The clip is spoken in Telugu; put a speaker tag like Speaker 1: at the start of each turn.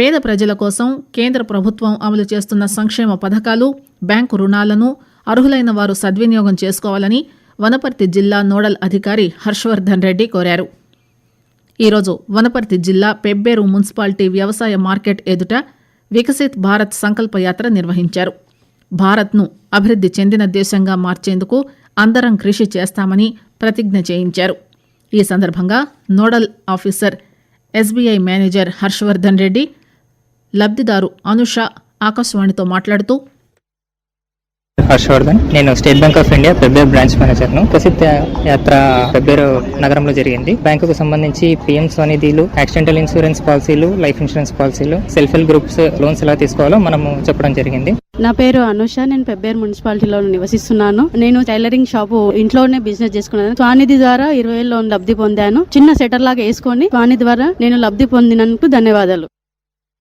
Speaker 1: పేద ప్రజల కోసం కేంద్ర ప్రభుత్వం అమలు చేస్తున్న సంక్షేమ పథకాలు బ్యాంకు రుణాలను అర్హులైన వారు సద్వినియోగం చేసుకోవాలని వనపర్తి జిల్లా నోడల్ అధికారి హర్షవర్ధన్ రెడ్డి కోరారు. ఈరోజు వనపర్తి జిల్లా పెబ్బేరు మున్సిపాలిటీ వ్యవసాయ మార్కెట్ ఎదుట వికసిత్ భారత్ సంకల్ప యాత్ర నిర్వహించారు. భారత్ను అభివృద్ధి చెందిన దేశంగా మార్చేందుకు అందరం కృషి చేస్తామని ప్రతిజ్ఞ చేయించారు. ఈ సందర్భంగా nodal officer SBI manager Harshavardhan Reddy లబ్ధిదారు అనుష ఆకాశవాణితో మాట్లాడుతూ
Speaker 2: హర్షవర్ధన్. నేను State Bank of India Pebbair branch మేనేజర్ను ప్రసిద్ధ యాత్ర పెబ్బేరు నగరంలో జరిగింది. బ్యాంకుకు సంబంధించి పిఎం స్వనిధిలు యాక్సిడెంటల్ ఇన్సూరెన్స్ పాలసీలు లైఫ్ ఇన్సూరెన్స్ పాలసీలు సెల్ఫ్ హెల్ప్ గ్రూప్స్ లోన్స్ ఎలా తీసుకోవాలో మనము చెప్పడం జరిగింది.
Speaker 3: నా పేరు అనుష. నేను పెబ్బేర్ మున్సిపాలిటీలో నివసిస్తున్నాను. నేను టైలరింగ్ షాపు ఇంట్లోనే బిజినెస్ చేసుకున్నాను. స్వానిధి ద్వారా ఇరవై లోన్ లబ్ధి పొందాను. చిన్న సెటర్ లాగా వేసుకొని స్వానిధి ద్వారా నేను లబ్ధి పొందినందుకు ధన్యవాదాలు.